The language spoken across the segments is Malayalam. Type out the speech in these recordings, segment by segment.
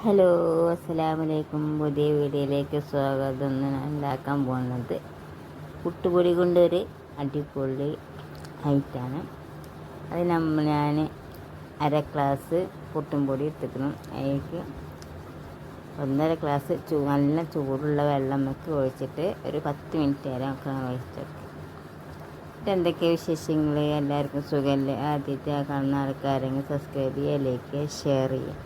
ഹലോ അസ്സലാമലൈക്കും പുതിയ വീഡിയോയിലേക്ക് സ്വാഗതം. ഞാൻ ഉണ്ടാക്കാൻ പോകുന്നത് പുട്ടുപൊടി കൊണ്ടൊരു അടിപൊളി ഐറ്റാണ്. അത് നമ്മൾ ഞാൻ അര ഗ്ലാസ് പുട്ടും പൊടി എടുത്തിക്കണം അതിലേക്ക് ഒന്നര ഗ്ലാസ് ചൂ നല്ല ചൂടുള്ള വെള്ളം വെക്കി ഒഴിച്ചിട്ട് ഒരു പത്ത് മിനിറ്റ് നേരം ഒക്കെ ഒഴിച്ചിട്ട് എന്തൊക്കെ വിശേഷങ്ങൾ എല്ലാവർക്കും സുഖമല്ലേ ആദ്യത്തെ കാണുന്ന ആൾക്കാരെങ്കിൽ സബ്സ്ക്രൈബ് ചെയ്യുക ലൈക്ക് ചെയ്യുക ഷെയർ ചെയ്യുക.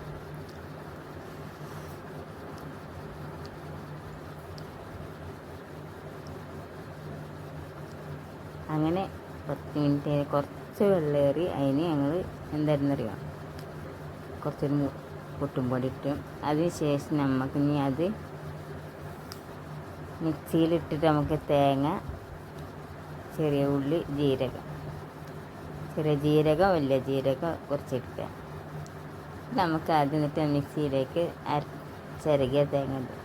അങ്ങനെ പത്ത് മിനിറ്റ് കുറച്ച് വെള്ളേറി അതിന് ഞങ്ങൾ എന്തായിരുന്നറിയാം? കുറച്ചൊരു പൊട്ടും പുട്ടും പൊടി ഇട്ടും. അതിന് ശേഷം നമുക്ക് ഇനി അത് മിക്സിയിലിട്ടിട്ട് നമുക്ക് തേങ്ങ ചെറിയ ഉള്ളി ജീരകം. ചെറിയ ജീരകം വലിയ ജീരകം കുറച്ചെടുക്കുക നമുക്ക് ആദ്യം എന്നിട്ട് മിക്സിയിലേക്ക് അര തേങ്ങ ഇടും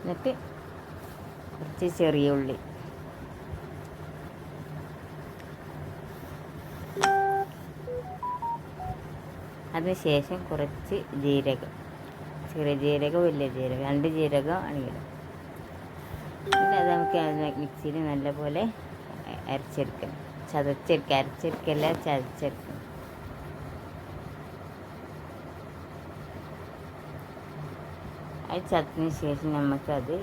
എന്നിട്ട് കുറച്ച് ചെറിയ ഉള്ളി. അതിനുശേഷം കുറച്ച് ജീരകം. ചെറിയ ജീരകം വലിയ ജീരകം. രണ്ട് ജീരകം അണിയിടും പിന്നെ അത് നമുക്ക് മിക്സിയിൽ നല്ലപോലെ അരച്ചെടുക്കണം. ചതച്ചെടുക്കുക. അരച്ചെടുക്കല്ല ചതച്ചെടുക്കണം അത് ചത്തിന് ശേഷം നമുക്കത്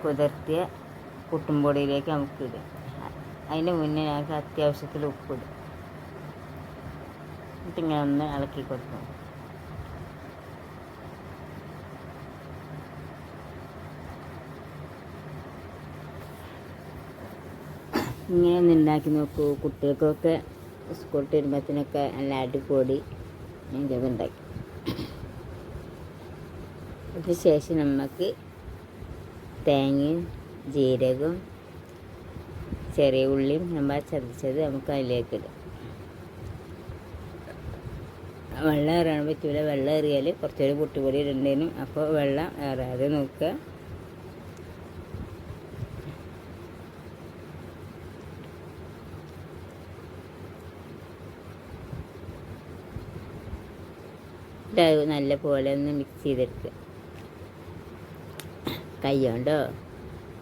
കുതിർത്തിയ പുട്ടുംപൊടിയിലേക്ക് നമുക്ക് ഇടാം അതിന്റെ മുന്നേ ഞങ്ങൾക്ക് അത്യാവശ്യത്തിൽ ഉപ്പിടും എന്നിട്ട് ഇങ്ങനെ ഒന്ന് ഇളക്കി കൊടുക്കും ഇങ്ങനെ ഒന്ന് ഉണ്ടാക്കി നോക്കൂ. കുട്ടികൾക്കൊക്കെ സ്കൂളിൽ വരുമ്പോഴത്തേനൊക്കെ നല്ല അടിപൊളി ഇതൊക്കെ ഉണ്ടാക്കി അതിന് ശേഷം നമുക്ക് തേങ്ങയും ജീരകവും ചെറിയ ഉള്ളിയും നമ്മൾ ചതച്ചത് നമുക്ക് അതിലേക്ക് ഇടാം. വെള്ളം ഏറാൻ പറ്റൂല. വെള്ളം ഏറിയാൽ കുറച്ചൊരു പൊട്ടുപൊടി ഇടേണ്ടതിനും അപ്പോൾ വെള്ളം ഏറാതെ നോക്കുക. നല്ല പോലെ ഒന്ന് മിക്സ് ചെയ്തെടുക്കുക. കൈ കൊണ്ടോ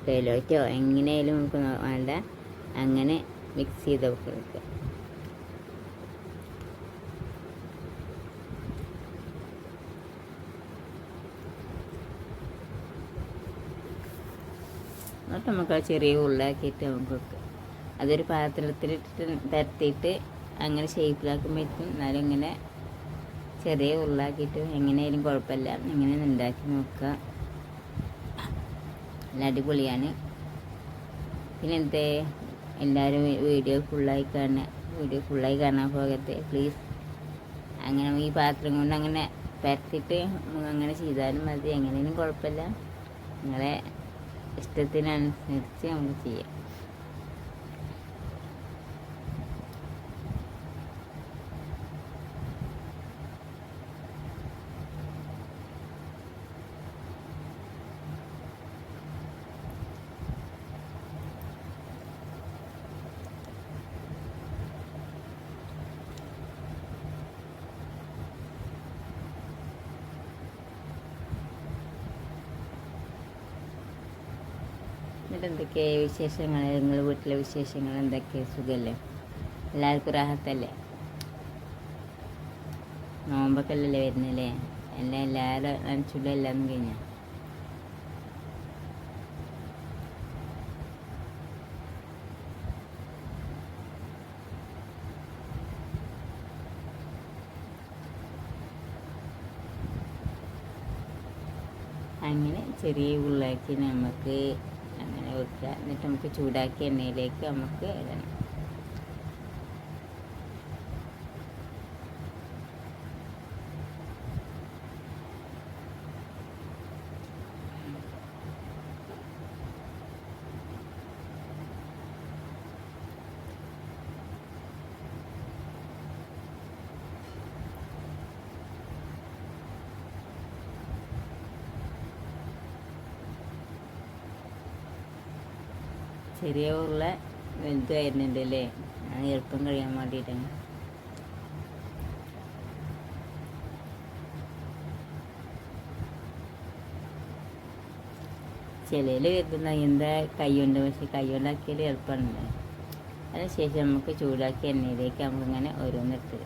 കയ്യിലോട്ടോ എങ്ങനെയാലും നമുക്ക് വേണ്ട. അങ്ങനെ മിക്സ് ചെയ്ത് വെക്കുക എന്നിട്ട് നമുക്ക് ആ ചെറിയ ഉള്ളാക്കിയിട്ട് നമുക്ക് വെക്കാം അതൊരു പാത്രത്തിലിട്ടിട്ട് തരത്തിയിട്ട് അങ്ങനെ ഷേപ്പിലാക്കുമ്പോഴേക്കും എന്നാലും ഇങ്ങനെ ചെറിയ ഉള്ളാക്കിയിട്ട് എങ്ങനെയായാലും കുഴപ്പമില്ല. ഇങ്ങനെ ഉണ്ടാക്കി നോക്കുക. നല്ല അടിപൊളിയാണ്. പിന്നെ എന്തേ? എല്ലാവരും വീഡിയോ ഫുള്ളായി കാണുക. വീഡിയോ ഫുള്ളായി കാണാൻ പോകത്തെ പ്ലീസ് അങ്ങനെ ഈ പാത്രം കൊണ്ട് അങ്ങനെ പരത്തിയിട്ട് അങ്ങനെ ചെയ്താലും മതി. എങ്ങനെയും കുഴപ്പമില്ല. നിങ്ങളെ ഇഷ്ടത്തിനനുസരിച്ച് നമുക്ക് ചെയ്യാം. എന്നിട്ട് എന്തൊക്കെയാ വിശേഷങ്ങൾ നിങ്ങൾ വീട്ടിലെ വിശേഷങ്ങൾ എന്തൊക്കെ? സുഖമല്ലേ എല്ലാവർക്കും റാഹത്തല്ലേ? നോമ്പൊക്കെ വരുന്നല്ലേ? എല്ലാം എല്ലാവരും നനച്ചുള്ള എല്ലാം കഴിഞ്ഞ? അങ്ങനെ ചെറിയ ഉള്ളാക്കി നമുക്ക് വെക്കുക. എന്നിട്ട് നമുക്ക് ചൂടാക്കിയ എണ്ണയിലേക്ക് നമുക്ക് ഇടണം. ചെറിയ ഉരുള വലുത് വരുന്നുണ്ട് അല്ലേ അത് എളുപ്പം കഴിയാൻ വേണ്ടിയിട്ടാണ് ചിലയിൽ കരുതുന്ന എന്താ കൈ കൊണ്ട് പക്ഷെ കൈ കൊണ്ടാക്കിയാൽ എളുപ്പമുണ്ട് അതിനുശേഷം നമുക്ക് ചൂടാക്കി എണ്ണയിലേക്ക് നമുക്കിങ്ങനെ ഓരോന്നെടുത്ത്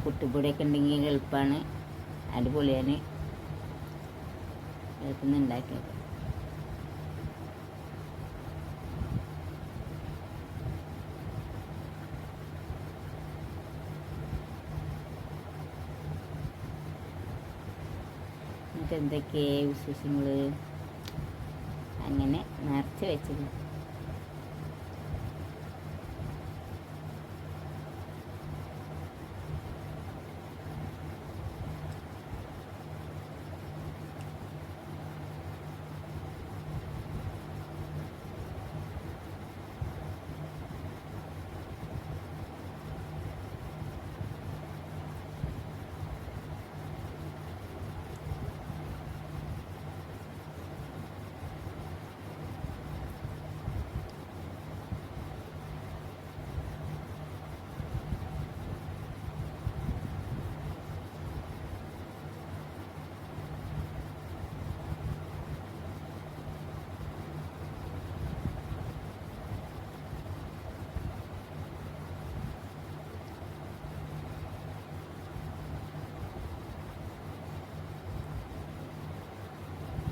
ഇങ്ങനെ കുട്ടിപ്പൊടിയൊക്കെ ഉണ്ടെങ്കിൽ എളുപ്പമാണ് അടിപൊളിയാണ്. എളുപ്പം ഉണ്ടാക്കിയത്. എന്നിട്ട് എന്തൊക്കെയാ വിശേഷങ്ങൾ അങ്ങനെ നിറച്ച് വെച്ചത്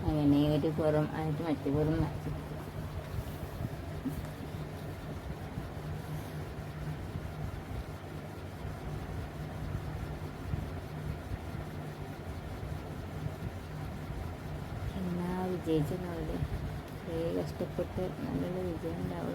അങ്ങനെ ഒരു പുറം ആയിട്ട് മറ്റു പുറം നിറച്ച് എന്നാ വിജയിച്ചെന്നാവില്ലേ കുറേ കഷ്ടപ്പെട്ട് നല്ലൊരു വിജയം ഉണ്ടാവുള്ളൂ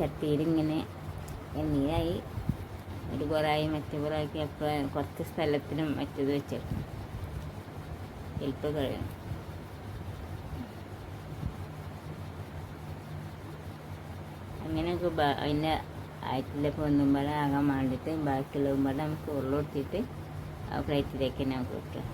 ചട്ടിയിൽ ഇങ്ങനെ എണ്ണയായി ഒരു കുറായി മറ്റു പുറാക്കി അപ്പോൾ കുറച്ച് സ്ഥലത്തിനും മറ്റത് വെച്ചേക്കണം എളുപ്പം കഴിയണം അങ്ങനെയൊക്കെ അതിന്റെ ആറ്റിലെ ഒന്നുമ്പോൾ ആകാൻ വേണ്ടിയിട്ട് ബാക്കിയുള്ളതുമ്പോൾ നമുക്ക് ഉരുളൊടുത്തിട്ട് ആ പ്ലേറ്റിലേക്ക് തന്നെ നമുക്ക് വെക്കാം.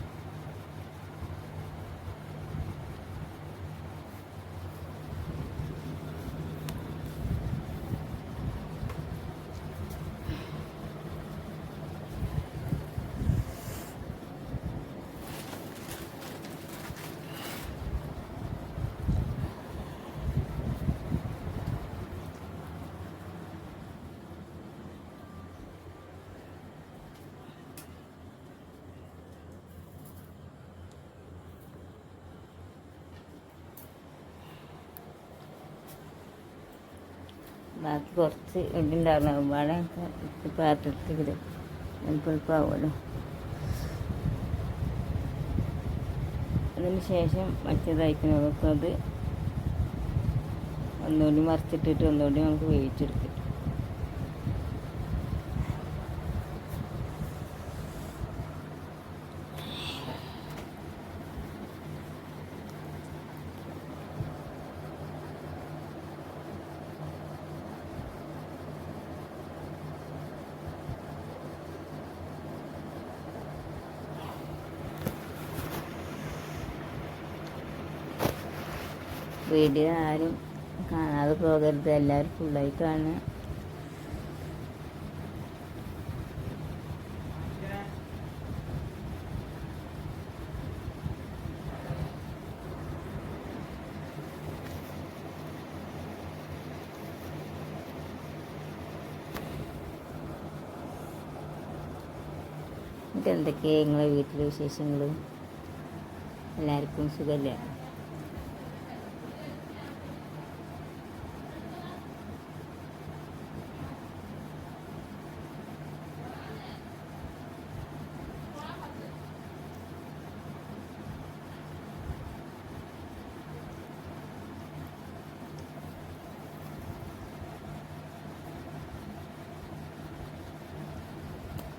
ബാക്കി കുറച്ച് ഇതുണ്ടായിരുന്നു ഒരുപാട് പാത്രത്തിൽ എളുപ്പമാവുമല്ലോ അതിന് ശേഷം മറ്റേതായിക്കുന്നത് അത് ഒന്നുകൂടി മറിച്ചിട്ടിട്ട് ഒന്നുകൂടി നമുക്ക് വേവിച്ചെടുക്കാം. വീഡിയോ ആരും കാണാതെ പോകരുത്. എല്ലാവരും ഫുള്ളായി കാണുക. എന്നിട്ട് എന്തൊക്കെയാണ് നിങ്ങളെ വീട്ടിലെ വിശേഷങ്ങൾ എല്ലാവർക്കും സുഖല്ലേ?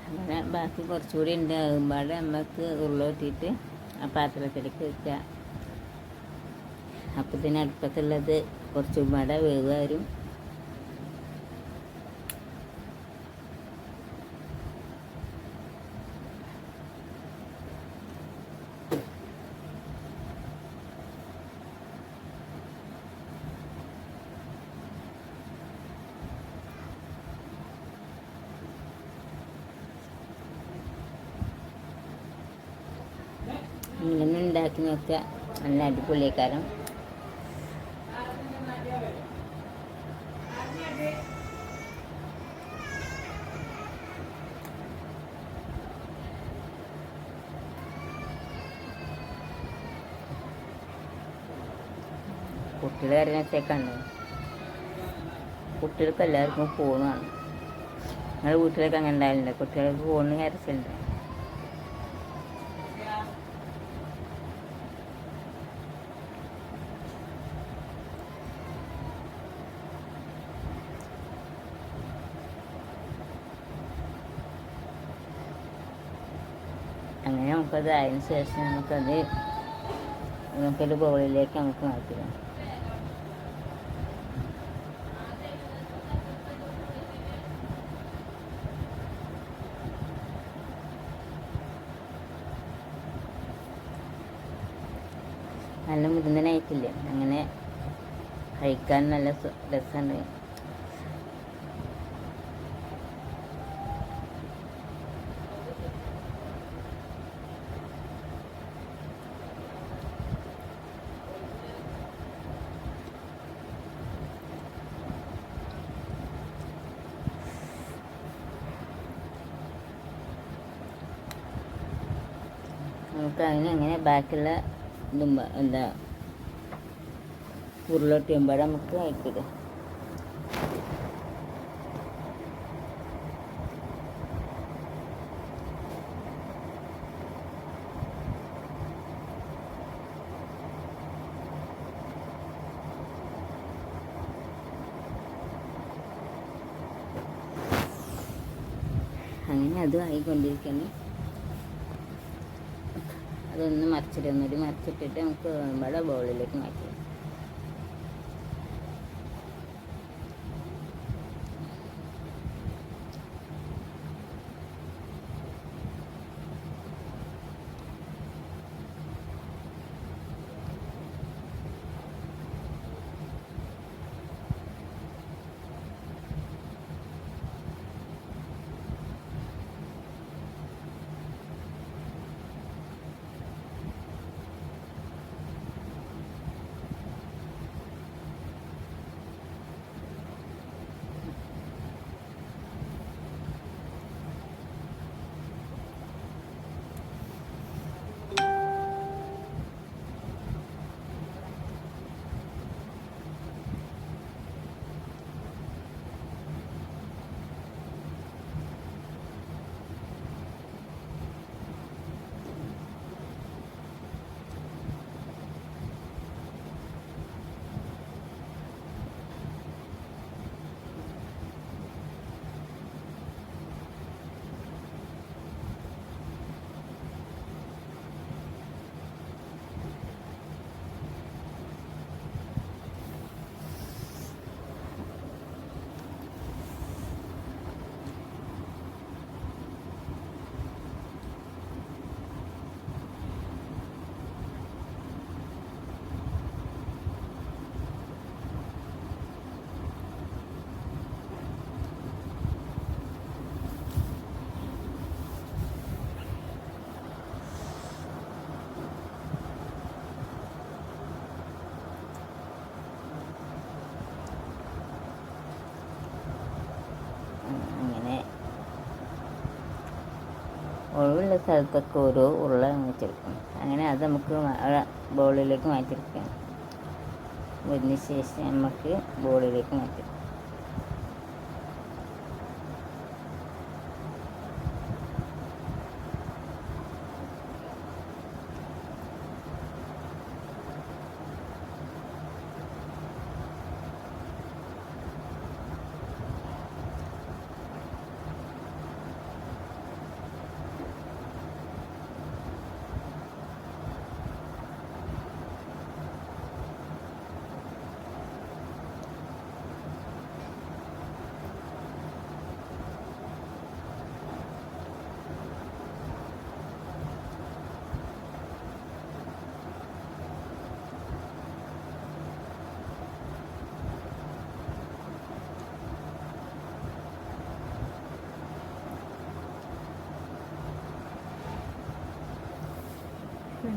അങ്ങനെ ബാക്കി കുറച്ചുകൂടി ഉണ്ടാകുമ്പോൾ നമുക്ക് ഉരുളോട്ടിയിട്ട് ആ പാത്രത്തിലേക്ക് വെക്കുക അപ്പത്തിന് അടുപ്പത്തുള്ളത് കുറച്ചും പാടെ വേവ് ഇങ്ങനെ ഉണ്ടാക്കി നോക്കുക. നല്ല അടിപൊളിക്കാരം കുട്ടികൾ അറിയാത്തേക്കാണ് കുട്ടികൾക്ക് എല്ലാവർക്കും ഫോണാണ് ഞങ്ങളുടെ വീട്ടിലൊക്കെ അങ്ങനെ ഉണ്ടായിട്ടുണ്ട് കുട്ടികൾക്ക് ഫോണിന് കരച്ചിലുണ്ട്? അങ്ങനെ നമുക്കത് ആയതിനു ശേഷം നമുക്കത് നമുക്കൊരു ബൗളിലേക്ക് നമുക്ക് മാറ്റിടാം നല്ല മുതിർന്നനായിട്ടില്ലേ അങ്ങനെ കഴിക്കാൻ നല്ല രസമുണ്ട് നമുക്ക് അതിന് അങ്ങനെ ബാക്കിയുള്ള ഇതും എന്താ ഉരുളൊട്ടിയുമ്പോൾ നമുക്ക് കഴിക്കില്ല അങ്ങനെ അതും ആയിക്കൊണ്ടിരിക്കുന്നു. അതൊന്ന് മറിച്ചിട്ട് ഒന്നുകൂടി മറിച്ചിട്ടിട്ട് നമുക്ക് ഇവിടെ ബൗളിലേക്ക് മാറ്റി. ഒഴിവുള്ള സ്ഥലത്തൊക്കെ ഓരോ ഉരുള വെച്ചെടുക്കും അങ്ങനെ അത് നമുക്ക് ബോളിലേക്ക് മാറ്റിയെടുക്കാം. അതിന് ശേഷം നമുക്ക് ബോളിലേക്ക് മാറ്റിയെടുക്കാം.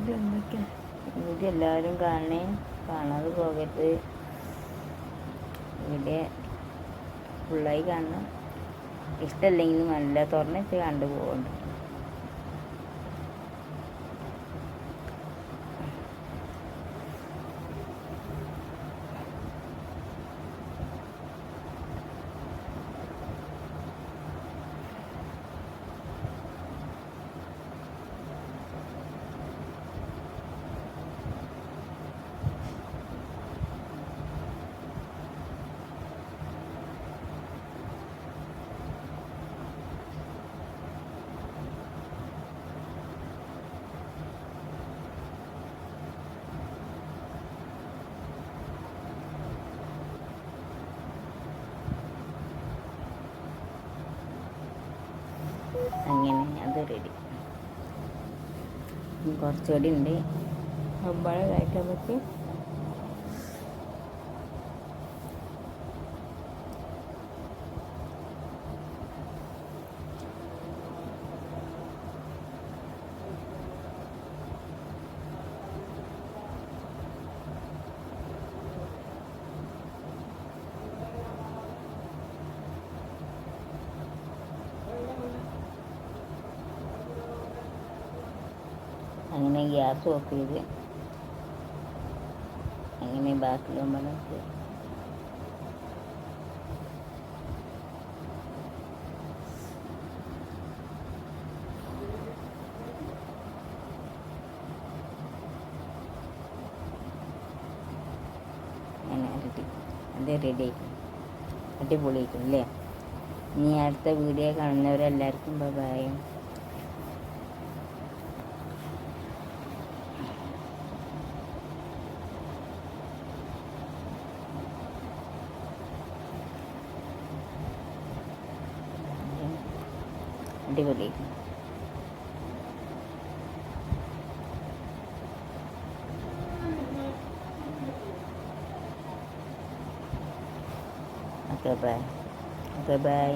ഇത് എല്ലാവരും കാണണേ. കാണാതെ പോകരുത്. ഇവിടെ ഫുള്ളായി കാണണം. ഇഷ്ടമല്ലെങ്കിലും നല്ല തുറന്നിട്ട് കണ്ടു പോകണ്ട. അങ്ങനെ അത് റെഡി കുറച്ചുകൂടി ഉണ്ട്. അമ്പാടെ കഴിക്കാൻ പറ്റും അങ്ങനെ ഗ്യാസ് ഓഫ് ചെയ്ത് അങ്ങനെ ബാക്കി റെഡി അത് റെഡി അടിപൊളിയായിരിക്കും അല്ലേ? ഇനി അടുത്ത വീഡിയോ കാണുന്നവരെല്ലാവർക്കും ബൈ അടിപൊളി ഓക്കെ ബൈ ഓക്കെ ബൈ